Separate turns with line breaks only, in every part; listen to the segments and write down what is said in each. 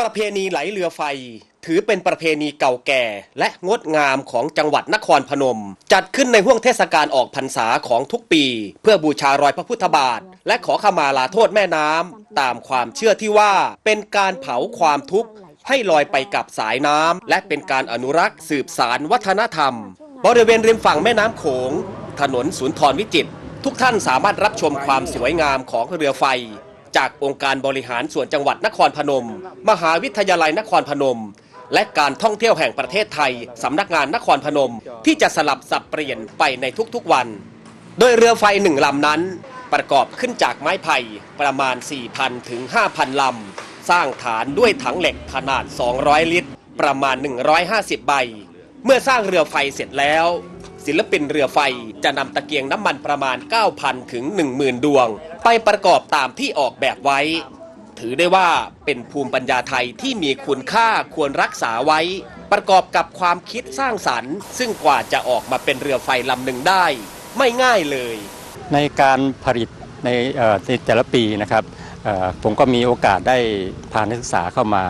ประเพณีไหลเรือไฟ ถือเป็นประเพณีเก่าแก่ และงดงามของจังหวัดนครพนม จัดขึ้นในห่วงเทศกาลออกพรรษาของทุกปี เพื่อบูชารอยพระพุทธบาท และขอขมาลาโทษแม่น้ำตามความเชื่อที่ว่าเป็นการเผาความทุกข์ให้ลอยไปกับสายน้ำและเป็นการอนุรักษ์สืบสารวัฒนธรรม บริเวณริมฝั่งแม่น้ำโขง ถนนสุนทรวิจิตรทุกท่านสามารถรับชมความสวยงามของเรือไฟ จากองค์การบริหารส่วนจังหวัดนครพนม มหาวิทยาลัยนครพนม และการท่องเที่ยวแห่งประเทศไทย สำนักงานนครพนม ที่จะสลับสับเปลี่ยนไปในทุกๆวัน โดยเรือไฟหนึ่งลำนั้น ประกอบขึ้นจากไม้ไผ่ประมาณ 4,000 ถึง 5,000 ลำ สร้างฐานด้วยถังเหล็กขนาด 200 ลิตร ประมาณ 150 ใบ เมื่อสร้างเรือไฟเสร็จแล้ว ศิลปินเรือไฟจะนำตะเกียงน้ำมันประมาณ 9,000 ถึง 10,000 ดวง ไปประกอบตามที่ออกแบบไว้ ถือได้ว่าเป็นภูมิปัญญาไทยที่มีคุณค่าควรรักษาไว้ ประกอบกับความคิดสร้างสรรค์ ซึ่งกว่าจะออกมาเป็นเรือไฟลำหนึ่งได้ ไม่ง่ายเลย
ในการผลิตในในแต่ละปีนะครับผมก็มีโอกาสได้พานักศึกษาเข้ามา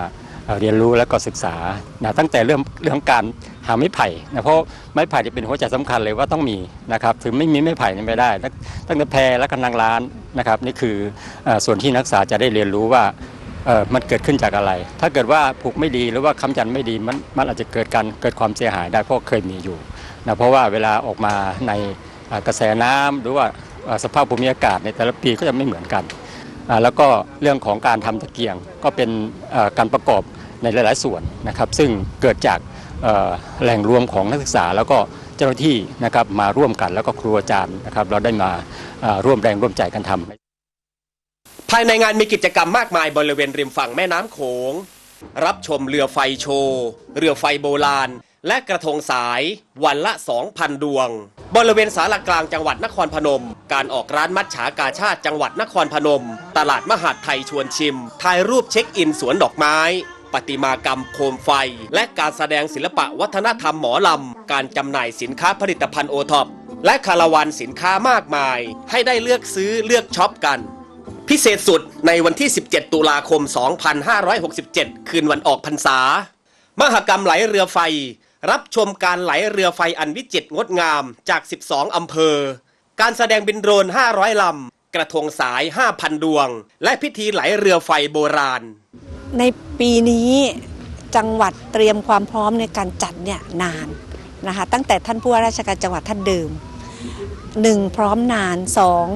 เรียนรู้และก็ศึกษานะตั้งแต่เรื่องเรื่องการหาไม้ไผ่นะเพราะไม้ไผ่จะเป็นหัวใจสำคัญเลยว่าต้องมีนะครับถึงไม่มีไม้ไผ่นี่ไม่ได้ ตั้งแต่แพรและกำลังร้านนะครับนี่คือส่วนที่นักศึกษาจะได้เรียนรู้ว่ามันเกิดขึ้นจากอะไร ถ้าเกิดว่าผูกไม่ดีหรือว่าค้ำยันไม่ดีมันมันอาจจะเกิดการเกิดความเสียหายได้เพราะเคยมีอยู่นะเพราะว่าเวลาออกมาในกระแสน้ำหรือว่าสภาพภูมิอากาศในแต่ละปีก็จะไม่เหมือนกัน แล้วก็เรื่องของการทำตะเกียงก็เป็นการประกอบ ในหลาย ๆ ส่วนนะครับ ซึ่งเกิดจากแหล่งรวมของนักศึกษาแล้วก็เจ้าหน้าที่นะครับมาร่วมกันแล้วก็ครูอาจารย์นะครับ เราได้มาร่วมแรงร่วมใจกันทำ
ภายในงานมีกิจกรรมมากมายบริเวณริมฝั่งแม่น้ำโขง รับชมเรือไฟโชว์ เรือไฟโบราณ และกระทงสายวันละ 2,000 ดวง บริเวณศาลากลางจังหวัดนครพนม การออกร้านมัดฉากาชาติจังหวัดนครพนม ตลาดมหาดไทยชวนชิมถ่ายรูปเช็คอินสวนดอกไม้ ปฏิมากรรมโคมไฟ และการแสดงศิลปะวัฒนธรรมหมอลำ การจำหน่ายสินค้าผลิตภัณฑ์โอท็อปและคาราวานสินค้ามากมาย ให้ได้เลือกซื้อเลือกช็อปกัน พิเศษสุดในวันที่ 17 ตุลาคม 2567 คืนวันออกพรรษามหกรรมไหลเรือไฟ รับชมการไหลเรือไฟอันวิจิตรงดงามจาก 12 อำเภอ การแสดงบินโดรน 500 ลำ กระทงสาย 5,000 ดวง และพิธีไหลเรือไฟโบราณ
ในปีนี้จังหวัดเตรียมความพร้อมในการจัดเนี่ยนานนะคะตั้งแต่ท่านผู้ว่าราชการจังหวัดท่านเดิมหนึ่งพร้อมนานสอง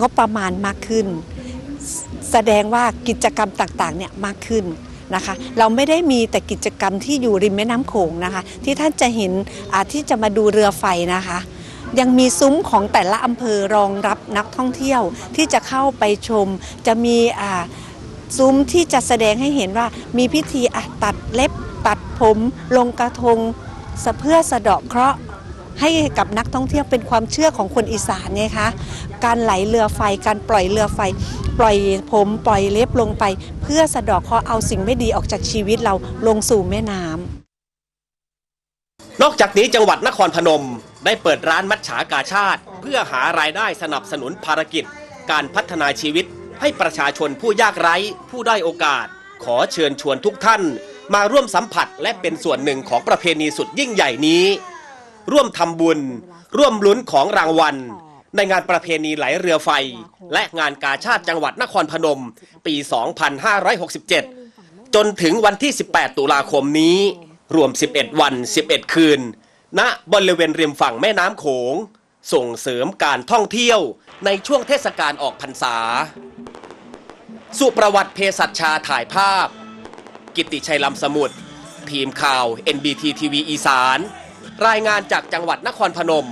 งบประมาณมากขึ้น แสดงว่ากิจกรรมต่างๆเนี่ยมากขึ้นนะคะเราไม่ได้มีแต่กิจกรรมที่อยู่ริมแม่น้ำโขงนะคะที่ท่านจะเห็นที่จะมาดูเรือไฟนะคะยังมีซุ้มของแต่ละอำเภอรองรับนักท่องเที่ยวที่จะเข้าไปชม จะมีอ่า ซุ้มที่จะแสดงให้เห็นว่ามีพิธีอะตัดเล็บตัดผมลงกระทงสเพื่อสะเดาะเคราะห์ให้กับนักท่องเที่ยวเป็นความเชื่อของคนอีสานไงคะการไหลเรือไฟการปล่อยเรือไฟ ปล่อยผมปล่อยเล็บลงไป เพื่อสะเดาะเคราะห์เอาสิ่งไม่ดีออกจากชีวิตเราลงสู่แม่น้ำ
นอกจากนี้จังหวัดนครพนม ได้เปิดร้านมัดฉากาชาติ เพื่อหารายได้สนับสนุนภารกิจ การพัฒนาชีวิต ให้ประชาชนผู้ยากไร้ ผู้ได้อยโอกาส ขอเชิญชวนทุกท่าน มาร่วมสัมผัสและเป็นส่วนหนึ่งของประเพณีสุดยิ่งใหญ่นี้ ร่วมทำบุญ ร่วมลุ้นของรางวัล ในงานประเพณีไหลเรือไฟ และงานกาชาติจังหวัดนครพนม ปี 2567 จนถึงวันที่ 18 ตุลาคมนี้ รวม 11 วัน 11 คืน ณบริเวณริมฝั่งแม่น้ำโขงส่งเสริมการท่องเที่ยวในช่วงเทศกาลออกพรรษา สุประวัติเพศัชชาถ่ายภาพ กิตติชัยลำสมุทรทีมข่าว NBT TV อีสาน รายงานจากจังหวัดนครพนม